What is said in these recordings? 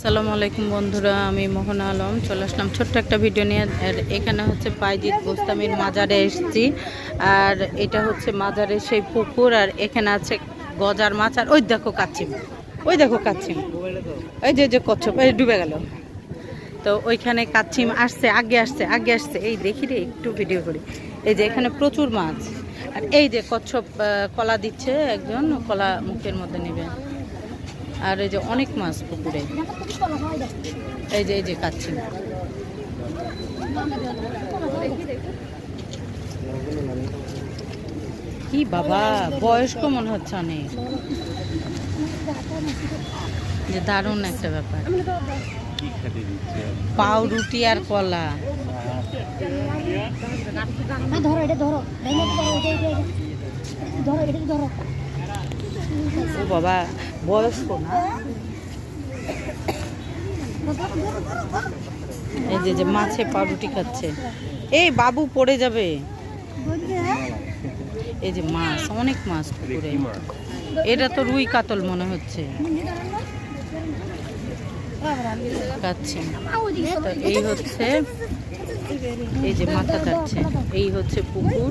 আসসালামু আলাইকুম বন্ধুরা, আমি মোহন আলম। চলে আসলাম ছোট্ট একটা ভিডিও নিয়ে। আর এখানে হচ্ছে বাইজিৎ গোস্তামির মাজারে এসেছি। আর এটা হচ্ছে মাজারের সেই পুকুর, আর এখানে আছে গজার মাছ। আর ওই দেখো কাচ্ছিম ওই দেখো কাচ্ছিম ওই যে যে কচ্ছপ, এই ডুবে গেল। তো ওইখানে কাচ্ছিম আসছে, আগে আসছে আগে আসছে। এই দেখি রে, একটু ভিডিও করি। এই যে এখানে প্রচুর মাছ। আর এই যে কচ্ছপ কলা দিচ্ছে একজন, কলা মুখের মধ্যে নেবে। আর এই যে অনেক মাছ পুকুরে। এই যে এই যে কাচ্ছি। কি বাবা, বয়স্ক মনে হচ্ছে অনেক। যে দারুণ একটা ব্যাপার। পাউ রুটি আর কলা। ধরো, এটা ধরো। ধরো, এটা ধরো। ও বাবা বয়স্ক না? এই যে যে মাছে পাউরুটি খাচ্ছে। এই বাবু পড়ে যাবে। এই যে মাছ অনেক মাছ পুকুরে। এটা তো রুই কাতল মনে হচ্ছে। তো এই হচ্ছে এই যে মাথা যাচ্ছে এই হচ্ছে পুকুর।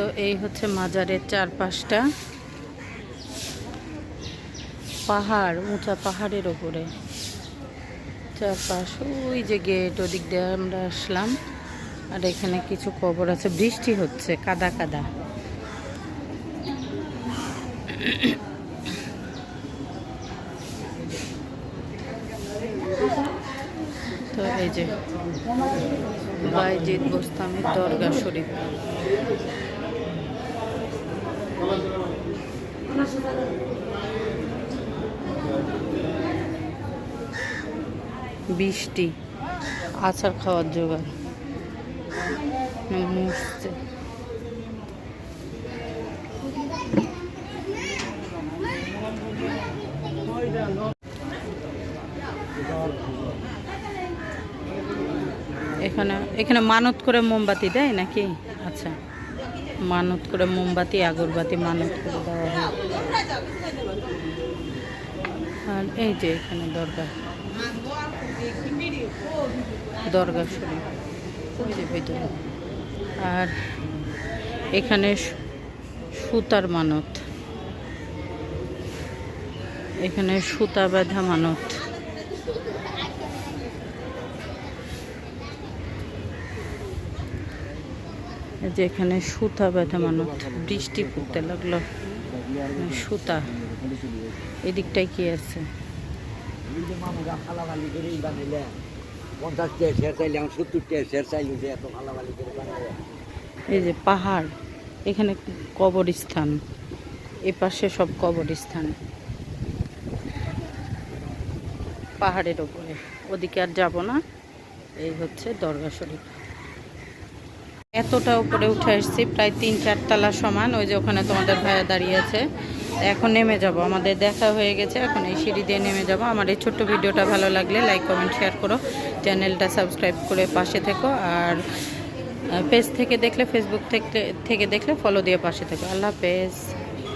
তো এই হচ্ছে মাজারের চারপাশটা। পাহাড়, উঁচা পাহাড়ের ওপরে। চারপাশ, ওই যে গেট, ওদিক দিয়ে আমরা আসলাম। আর এখানে কিছু কবর আছে, বৃষ্টি হচ্ছে, কাদা কাদা। তো এই যে বাইজিৎ গোস্তামের দরগা শরীফ। বৃষ্টি আচার খাওয়ার জোগাড় এখানে এখানে মানত করে মোমবাতি দেয় নাকি? আচ্ছা। মানত করে মোমবাতি, আগরবাতি মানত করে দেওয়া হয়। আর এই যে এখানে দরগা। দরগা শরীফ। আর এখানে সুতার মানত। এখানে সুতা বাঁধা মানত। যে এখানে সুতা বাঁধা মানত বৃষ্টি পড়তে লাগল। সুতা। এদিকটাই কি আছে? এই যে পাহাড়, এখানে কবরস্থান। এ পাশে সব কবরস্থান। পাহাড়ের ওপরে। ওদিকে আর যাব না। এই হচ্ছে দরগা শরীফ। এতটা উপরে উঠে এসেছি প্রায় তিন চারতলা সমান, ওই যে ওখানে তোমাদের ভাইয়া দাঁড়িয়ে আছে। এখন নেমে যাব, আমাদের দেখা হয়ে গেছে, এখন এই সিঁড়ি দিয়ে নেমে যাব। আমার এই ছোট্ট ভিডিওটা ভালো লাগলে লাইক কমেন্ট শেয়ার করো। চ্যানেলটা সাবস্ক্রাইব করে পাশে থেকো, আর পেজ থেকে দেখলে ফেসবুক থেকে থেকে দেখলে ফলো দিয়ে পাশে থেকো। আল্লাহ হাফেজ।